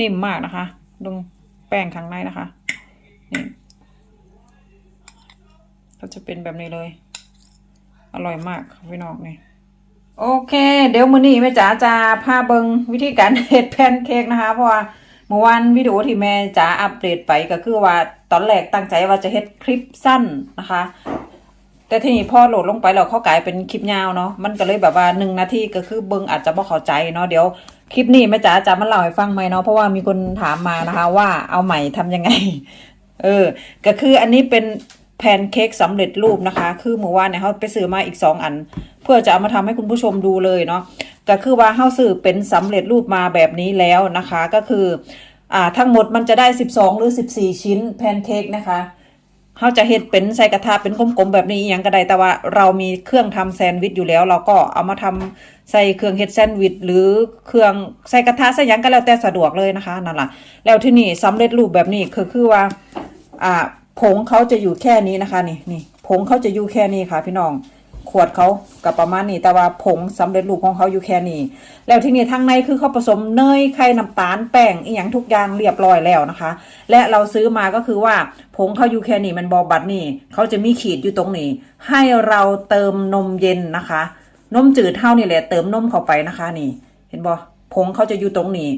นิ่มมากนะคะดูแป้งข้างในนะคะนี่ก็จะเป็นแบบนี้เลย อร่อยมากพี่น้องนี่โอเค เดี๋ยวมื้อนี้แม่จ๋าจะพาเบิงวิธีการเฮ็ดแพนเค้กนะคะ เพราะว่าเมื่อวานวิดีโอที่แม่จ๋าอัปเดตไปก็คือว่าตอนแรกตั้งใจว่าจะเฮ็ดคลิปสั้นนะคะ แต่ทีนี้พอโหลดลงไปแล้วเขากลายเป็นคลิปยาวเนาะมันก็เลยแบบว่าหนึ่งนาทีก็คือเบิงอาจจะบ่เข้าใจเนาะเดี๋ยว คลิปนี้แม่จ๋าจะมาเล่าให้ฟังไหมเนาะเพราะว่ามีคนถามมานะคะ ว่าเอาใหม่ทำยังไง เออ ก็คืออันนี้เป็นแพนเค้กสำเร็จรูปนะคะ คือเมื่อวานเนี่ยเขาไปซื้อมาอีกสองอัน เพื่อจะเอามาทำให้คุณผู้ชมดูเลยเนาะก็คือว่าเขาซื้อเป็นสำเร็จรูปมาแบบนี้แล้วนะคะ ก็คือ อ่าทั้งหมดมันจะได้12หรือ14ชิ้นแพนเค้กนะคะ เขาจะเห็ดเป็นใส่กระทะเป็นกลมๆแบบนี้อหยังก็ได้แต่ว่าเรามีเครื่องทำแซนด์วิชอยู่แล้ว เราก็เอามาทำใส่เครื่องเห็ดแซนด์วิชหรือเครื่องใส่กระทะใส่ยังก็แล้วแต่สะดวกเลยนะคะนั่นแหละแล้วที่นี่สำเร็จรูปแบบนี้คือคือว่าอ่าผงเขาจะอยู่แค่นี้นะคะนี่นี่ผงเขาจะอยู่แค่นี้ค่ะพี่น้อง ขวดเขากับประมาณนี้ แต่ว่าผงสำเร็จรูปของเขาอยู่แค่นี้ แล้วที่นี่ทางในคือเขาผสมเนยไข่น้ำตาลแป้งอีหยังทุกอย่างเรียบร้อยแล้วนะคะ และเราซื้อมาก็คือว่าผงเขาอยู่แค่นี้มันบอบัตนี่เขาจะมีขีดอยู่ตรงนี้ ให้เราเติมนมเย็นนะคะ นมจืดเท่านี่แหละเติมนมเข้าไปนะคะนี่ เห็นบอผงเขาจะอยู่ตรงนี้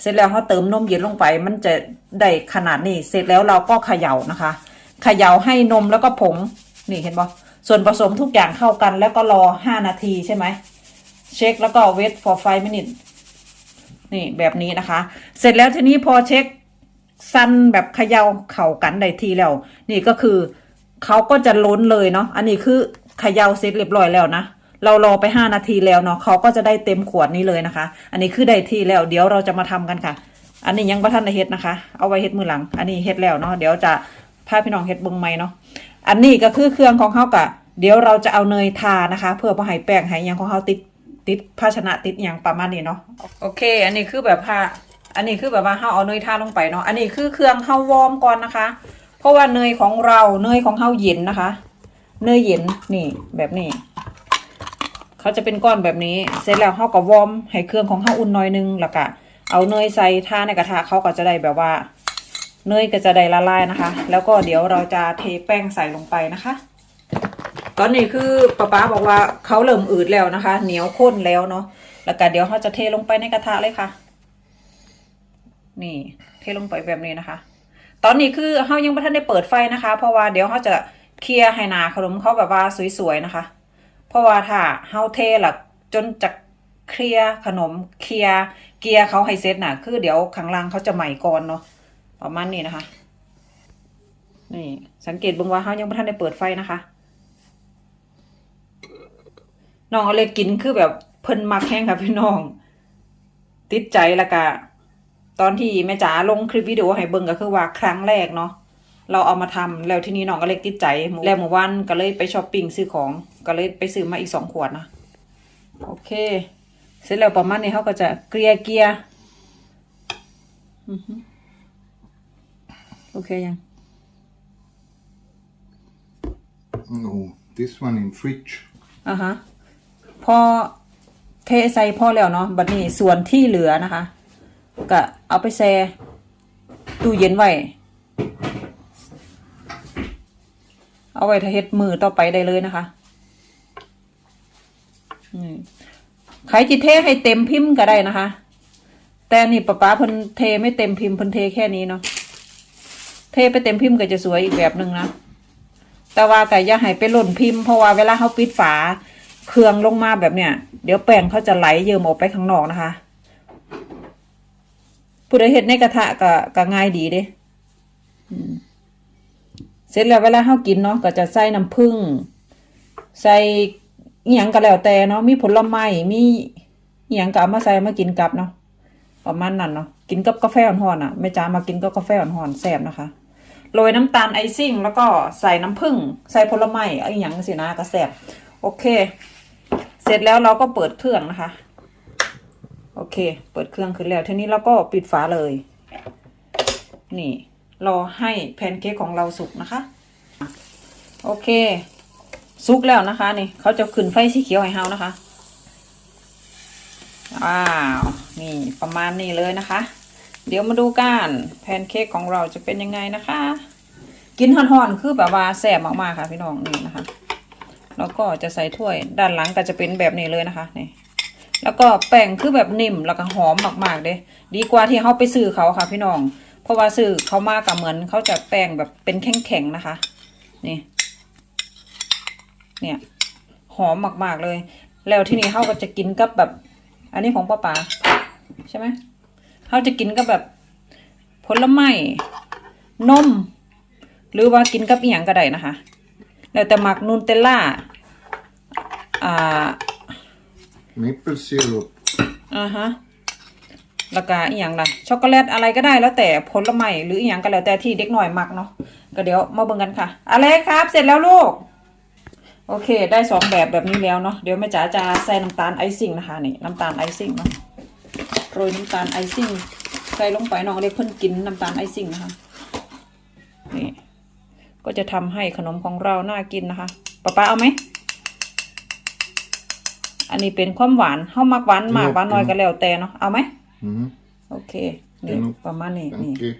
เสร็จแล้วเขาเติมนมเย็นลงไป มันจะได้ขนาดนี้ เสร็จแล้วเราก็เขย่านะคะ เขย่าให้นมแล้วก็ผงนี่เห็นบอ ส่วนผสมทุกอย่างเข้ากันแล้วก็รอห้านาทีใช่ไหมเช็คแล้วก็ wait for five minutes นี่แบบนี้นะคะ เสร็จแล้วทีนี้พอเช็คซันแบบเขย่าเข่ากันได้ทีแล้ว นี่ก็คือเขาก็จะล้นเลยเนาะอันนี้คือเขย่าเสร็จเรียบร้อยแล้วนะเรารอไปห้านาทีแล้วเนาะเขาก็จะได้เต็มขวดนี้เลยนะคะ อันนี้คือได้ทีแล้วเดี๋ยวเราจะมาทำกันค่ะ อันนี้ยังประทันเฮ็ดนะคะ เอาไว้เฮ็ดมือหลัง อันนี้เฮ็ดแล้วเนาะเดี๋ยวจะพาพี่น้องเฮ็ดเบิ่งใหม่เนาะ อันนี้ก็คือเครื่องของเขากะเดี๋ยวเราจะเอาเนยทานะคะ เพื่อพอให้แป้งห้หยังของเขาติดติดภาชนะติดอย่างประมาณนี้เนาะโอเค อันนี้คือแบบผ้าอันนี้คือแบบว่าเฮาเอาเนยทาลงไปเนาะอันนี้คือเครื่องเฮาวอร์มก่อนนะคะ เพราะว่าเนยของเราเนยของเฮาเย็นนะคะ เนยเย็นนี่แบบนี้เขาจะเป็นก้อนแบบนี้ เสร็จแล้วเฮาก็วอร์มให้เครื่องของเฮาอุ่นหน่อยนึงแล้วก็เอาเนยใส่ทาในกระทะเขาก็จะได้แบบว่า เนยก็จะได้ละลายนะคะ แล้วก็เดี๋ยวเราจะเทแป้งใส่ลงไปนะคะ ตอนนี้คือป้าป๊าบอกว่าเขาเริ่มอืดแล้วนะคะ เหนียวข้นแล้วเนาะแล้วก็เดี๋ยวเขาจะเทลงไปในกระทะเลยค่ะ นี่ เทลงไปแบบนี้นะคะ ตอนนี้คือเขายังไม่ทันได้เปิดไฟนะคะ เพราะว่าเดี๋ยวเขาจะเคลียร์ให้นาขนมเขาแบบว่าสวยๆนะคะ เพราะว่าถ้าเฮาเทหลักจนจะเคลียร์ขนมเคลียร์เกียร์เขาให้เสร็จน่ะ คือเดี๋ยวข้างล่างเขาจะใหม่ก่อนเนาะ ประมาณนี้นะคะนี่สังเกตบิ่งว่าเขายังไม่ทันได้เปิดไฟนะคะน้องเอาเลยกินคือแบบเพิ่นมักแห้งค่ะพี่น้อง ติดใจแล้วก็ตอนที่แม่จ๋าลงคลิปวิดีโอให้เบิ่งก็คือว่าครั้งแรกเนาะเราเอามาทำแล้วที่นี้น้องก็เลยติดใจแล้วเมื่อวันก็เลยไปช้อปปิ้งซื้อของก็เลยไปซื้อมาอีกสองขวดนะโอเค เสร็จแล้วประมาณนี้เขาก็จะเกลียเกลียอือฮึ โอเคยัง No, this one in fridge. อะฮะ พอเทใส่พอแล้วเนาะ บัดนี้ส่วนที่เหลือนะคะ ก็เอาไปแช่ตู้เย็นไว้ เอาไว้ถ้าเฮ็ดมือต่อไปได้เลยนะคะอืมใครจิเทให้เต็มพิมพ์ก็ได้นะคะ แต่นี่ป๊าป๊าเพิ่นเทไม่เต็มพิมพ์เพิ่นเทแค่นี้เนาะ เทไปเต็มพิมพ์ก็จะสวยอีกแบบหนึ่งนะ แต่ว่าก็อย่าให้ไปหล่นพิมพ์เพราะว่าเวลาเขาปิดฝาเครื่องลงมาแบบเนี้ยเดี๋ยวแป้งเขาจะไหลเยิ้มออกไปข้างนอกนะคะผู้ใดเห็ดในกระทะก็ก็ง่ายดีเด้เสร็จแล้วเวลาเขากินเนาะก็จะใส่น้ำผึ้งใส่อหยังก็แล้วแต่เนาะมีผลไม้มีอหยังก็เอามาใส่มากินกับเนาะประมาณนั้นเนาะกินกับกาแฟอ่อนๆอะแม่จ๋ามากินกับกาแฟอ่อนๆแซ่บนะคะ โรยน้ำตาลไอซิ่ง แล้วก็ใส่น้ำผึ้งใส่ผลไม้ไอ้หยังสินะกระแสบโอเค เสร็จแล้วเราก็เปิดเครื่องนะคะ โอเค เปิดเครื่องขึ้นแล้วทีนี้เราก็ปิดฝาเลย นี่รอให้แพนเค้กของเราสุกนะคะ โอเค สุกแล้วนะคะ นี่เขาจะขึ้นไฟสีเขียวให้เฮานะคะว้าว นี่ประมาณนี้เลยนะคะ เดี๋ยวมาดูกันแพนเค้กของเราจะเป็นยังไงนะคะ กินห่อนๆคือแบบว่าแซ่บมากๆค่ะพี่น้องนี่นะคะ แล้วก็จะใส่ถ้วยด้านหลังก็จะเป็นแบบนี้เลยนะคะนี่แล้วก็แป้งคือแบบนิ่มแล้วก็หอมมากๆเด้ดีกว่าที่เขาไปซื้อเขาค่ะ พี่น้อง เพราะว่าซื้อเขามากับเหมือนเขาจะแป้งแบบเป็นแข็งๆนะคะ นี่ เนี่ย หอมมากๆเลย แล้วที่นี่เขาก็จะกินกับแบบ อันนี้ของป้าป๋าใช่ไหม เขาจะกินกับแบบผลไม้นม หรือว่ากินกับอีหยังก็ได้นะคะ แล้วแต่หมักนูนเตลล่าอ่า Maple syrup. อ่าฮะแล้วก็อีหยังล่ะช็อกโกแลตอะไรก็ได้แล้วแต่ผลไม้หรืออีหยังก็แล้วแต่ที่เด็กหน่อยมักเนาะก็เดี๋ยวมาเบิ่งกันค่ะ อะไรครับ เสร็จแล้วลูก โอเค ได้สองแบบแบบนี้แล้วเนาะเดี๋ยวแม่จ๋าจะใส่น้ำตาลไอซิ่งนะคะนี่น้ำตาลไอซิ่งเนาะ โรยน้ำตาลไอซิ่งใส่ลงไปน้องเล็กเพิ่นกินน้ำตาลไอซิ่งนะคะนี่ก็จะทำให้ขนมของเราน่ากินนะคะป๊าป๊าเอาไหมอันนี้เป็นความหวานเฮามักหวานมากหวานน้อยก็แล้วแต่เนาะเอาไหม Mhm. โอเคนี่ Genau. ประมาณนี้นี่ Danke.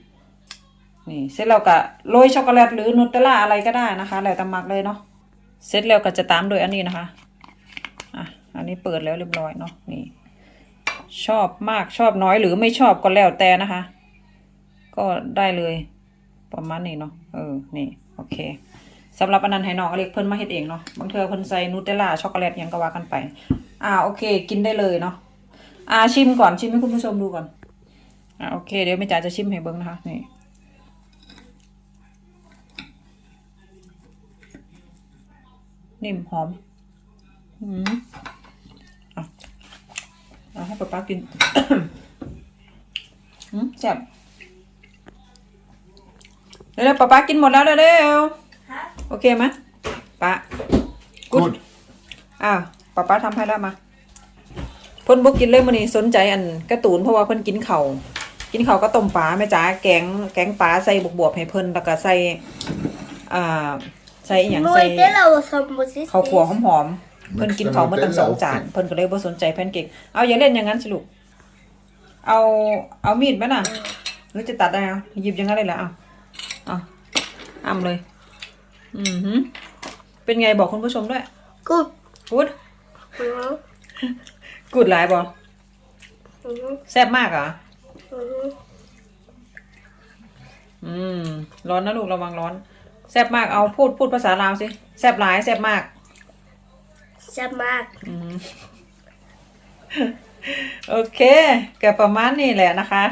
นี่เสร็จแล้วก็โรยช็อกโกแลตหรือนูเทลล่าอะไรก็ได้นะคะแล้วแต่มักเลยเนาะเสร็จแล้วก็จะตามด้วยอันนี้นะคะอะอันนี้เปิดแล้วเรียบร้อยเนาะนี่ ชอบมากชอบน้อยหรือไม่ชอบก็แล้วแต่นะคะ ก็ได้เลยประมาณนี้เนาะเออนี่โอเคสำหรับอันนั้นให้น้องอเล็กเพิ่นมาเฮ็ดเองเนาะบางเทื่อเพิ่นใส่นูเทลล่าช็อกโกแลตยังก็ว่ากันไป อ่าโอเค กินได้เลยเนาะอ่าชิมก่อนชิมให้คุณผู้ชมดูก่อนอ่าโอเคเดี๋ยวแม่จ๋าจะชิมให้เบิ่งนะคะนี่นิ่มหอม อืม เอาให้ป๊าป๊ากินอืมแซ่บเร็วๆป๊าป๊ากินหมดแล้วเร็วๆโอเคไหมป๊า Gut. อ้าวป๊าป๊าทำให้แล้วมาเพิ่นบ่กินเลยมื้อนี้สนใจอันการ์ตูนเพราะว่าเพิ่นกินข้าวกินข้าวก็ต้มปลาแม่จ๋าแกงแกงปลาใส่บวบๆให้เพิ่นแล้วก็ใส่อ่าใส่อีหยังใส่ Nutella och så måste ข้าวขัวหอมๆ เพิ่นกินข้าวเมื่อตั้งสองจานเพิ่นก็เลยบ่สนใจแพนเค้กเอาอย่าเล่นอย่างนั้นสิลูกเอาเอามีดไหมน่ะหรือจะตัดได้เอาหยิบอย่างนั้นเลยเหรอเอาเอาอ้ำเลย อือหือเป็นไงบอกคุณผู้ชมด้วย Gut. กูด Mhm. กูดหลายบ่ Mhm. แซ่บมากเหรอ Mhm. อืม ร้อนนะลูกระวังร้อน แซ่บมากเอาพูดพูดภาษาลาวสิ แซ่บหลาย แซ่บมาก Jag mag. อืมโอเคก็ประมาณนี้แหละนะคะ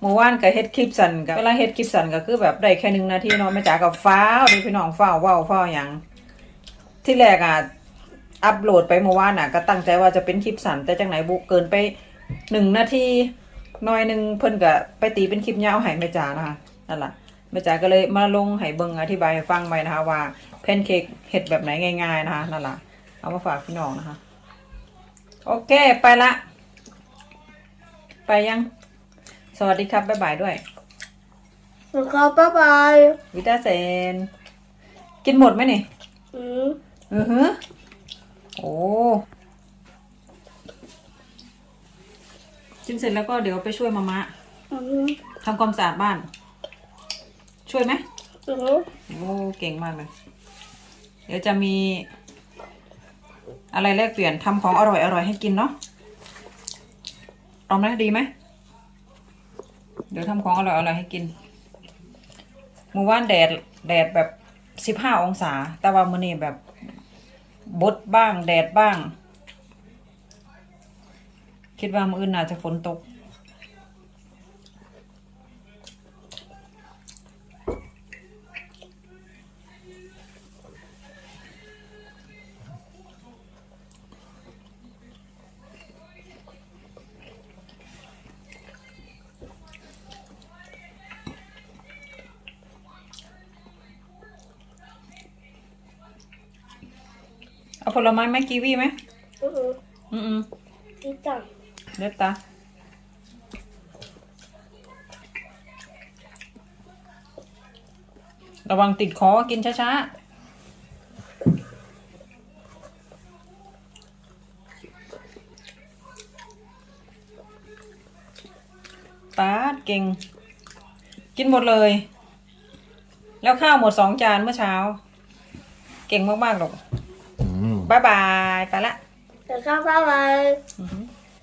เมื่อวานก็เฮ็ดคลิปสันก็เวลาเฮ็ดคลิปสันก็คือแบบได้แค่หนึ่งนาทีเนาะแม่จ๋ากับฟ้าวเดูพี่น้องฟ้าวเว้าวฟ้าวหยังที่แรกอะอัปโหลดไปเมื่อวานอะ ก็ตั้งใจว่าจะเป็นคลิปสันแต่จังไหนบุเกินไปหนึ่งนาทีหน้อยหนึ่งเพิ่นก็ไปตีเป็นคลิปยาวให้แม่จ๋านะคะนั่นแหละแม่จ๋าก็เลยมาลงให้เบิ่งอธิบายให้ฟังไปนะคะว่าแพนเค้กเฮ็ดแบบไหนง่าย ๆนะคะนั่นแหละ เอามาฝากพี่น้องนะคะ โอเคไปละ ไปยัง สวัสดีครับ บ๊ายบายด้วย Okay, bye bye. วิตาเซน กินหมดไหมนี่ Mm. อือฮึโอ้กินเสร็จแล้วก็เดี๋ยวไปช่วยมามะ Mhm. ทำความสะอาดบ้าน ช่วยไหม Mhm. โอ้เก่งมากเลย เดี๋ยวจะมี อะไรแลกเปลี่ยนทำของอร่อยอร่อยให้กินเนาะเองไหมดีไหมเดี๋ยวทำของอร่อยอร่อยให้กินเมื่อวานแดดแดดแบบสิบห้าองศา แต่ว่ามื้อนี้แบบบดบ้าง แดดบ้าง คิดว่ามื้ออื่นน่าจะฝนตก ผลไม้ไหมกีวีไหม Mhm. อืมอืม Titta. เล็บตาระวังติดคอกินช้าๆป้าดเก่งริงๆกินหมดเลย แล้วข้าวหมดสองจานเมื่อเช้า เก่งมากๆหรอก Mm. บายบาย ไปละ เดี๋ยวเข้าไปอือหือ